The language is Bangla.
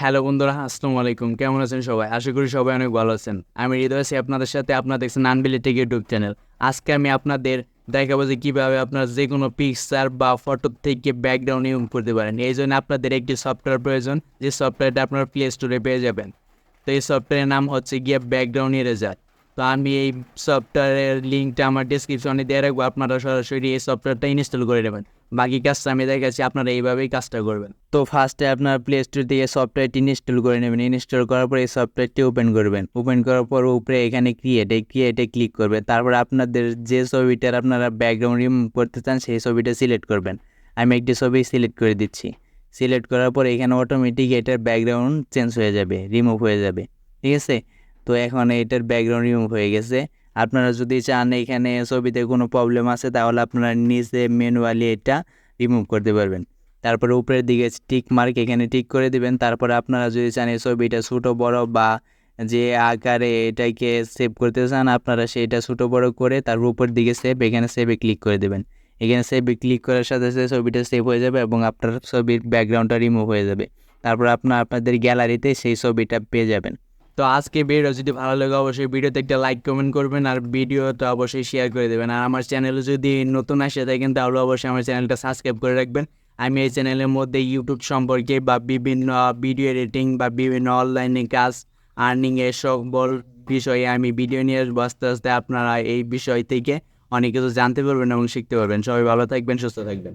হ্যালো বন্ধুরা, আসসালামু আলাইকুম। কেমন আছেন সবাই? আশা করি সবাই অনেক ভালো আছেন। আমি হৃদয় আছি আপনাদের সাথে। আপনারা দেখছেন আনবিলি টেক ইউটিউব চ্যানেল আজকে আমি আপনাদের দেখাবো যে কীভাবে আপনারা যে কোনো পিকচার বা ফটো থেকে ব্যাকগ্রাউন্ড ইউজ করতে পারেন। এই জন্য আপনাদের একটি সফটওয়্যার প্রয়োজন। যে সফটওয়্যারটা আপনারা প্লে স্টোরে পেয়ে যাবেন। তো এই সফটওয়্যারের নাম হচ্ছে গিয়ে ব্যাকগ্রাউন্ড ইরেজার তো আমি এই সফটওয়্যারের লিঙ্কটা আমার ডিসক্রিপশনে দিয়ে রাখব। আপনারা সরাসরি এই সফটওয়্যারটা ইনস্টল করে নেবেন। বাকি কাজটা আমি দেখাচ্ছি, আপনারা এইভাবেই কাজটা করবেন। তো ফার্স্টে আপনার প্লে স্টোর থেকে সফটওয়্যারটি ইনস্টল করে নেবেন। ইনস্টল করার পর এই সফটওয়্যারটি ওপেন করবেন। ওপেন করার পর উপরে এখানে ক্রিয়েট এই ক্রিয়েটে ক্লিক করবেন। তারপর আপনাদের যে ছবিটার আপনারা ব্যাকগ্রাউন্ড রিমুভ করতে চান, সেই ছবিটা সিলেক্ট করবেন। আমি একটি ছবি সিলেক্ট করে দিচ্ছি। সিলেক্ট করার পর এখানে অটোমেটিক এটার ব্যাকগ্রাউন্ড চেঞ্জ হয়ে যাবে রিমুভ হয়ে যাবে। ঠিক আছে? তো এখন এটার ব্যাকগ্রাউন্ড রিমুভ হয়ে গেছে। আপনারা যদি চান এখানে ছবিতে কোনো প্রবলেম আছে, তাহলে আপনারা নিজে ম্যানুয়ালি এটা রিমুভ করতে পারবেন। তারপরে উপরের দিকে টিক মার্ক এখানে টিক করে দিবেন। তারপরে আপনারা যদি চান এই ছবিটা ছোটো, বড় বা যে আকারে এটাকে সেভ করতে চান, আপনারা সেটা ছোটো, বড় করে তার উপর দিকে সেভ এখানে সেভে ক্লিক করে দেবেন। এখানে সেভে ক্লিক করার সাথে সাথে ছবিটা সেভ হয়ে যাবে এবং আপনার ছবির ব্যাকগ্রাউন্ডটা রিমুভ হয়ে যাবে। তারপর আপনার আপনাদের গ্যালারিতে সেই ছবিটা পেয়ে যাবেন। তো আজকে ভিডিও যদি ভালো লাগে, অবশ্যই ভিডিওতে একটা লাইক কমেন্ট করবেন আর ভিডিও তো অবশ্যই শেয়ার করে দেবেন। আর আমার চ্যানেলে যদি নতুন আসে থাকেন, তাহলে অবশ্যই আমার চ্যানেলটা সাবস্ক্রাইব করে রাখবেন। আমি এই চ্যানেলের মধ্যে ইউটিউব সম্পর্কে বা বিভিন্ন ভিডিও এডিটিং বা বিভিন্ন অনলাইনে কাজ আর্নিং এর সকল বিষয়ে আমি ভিডিও নিয়ে আসব আস্তে আস্তে। আপনারা এই বিষয় থেকে অনেক কিছু জানতে পারবেন এবং শিখতে পারবেন। সবাই ভালো থাকবেন, সুস্থ থাকবেন।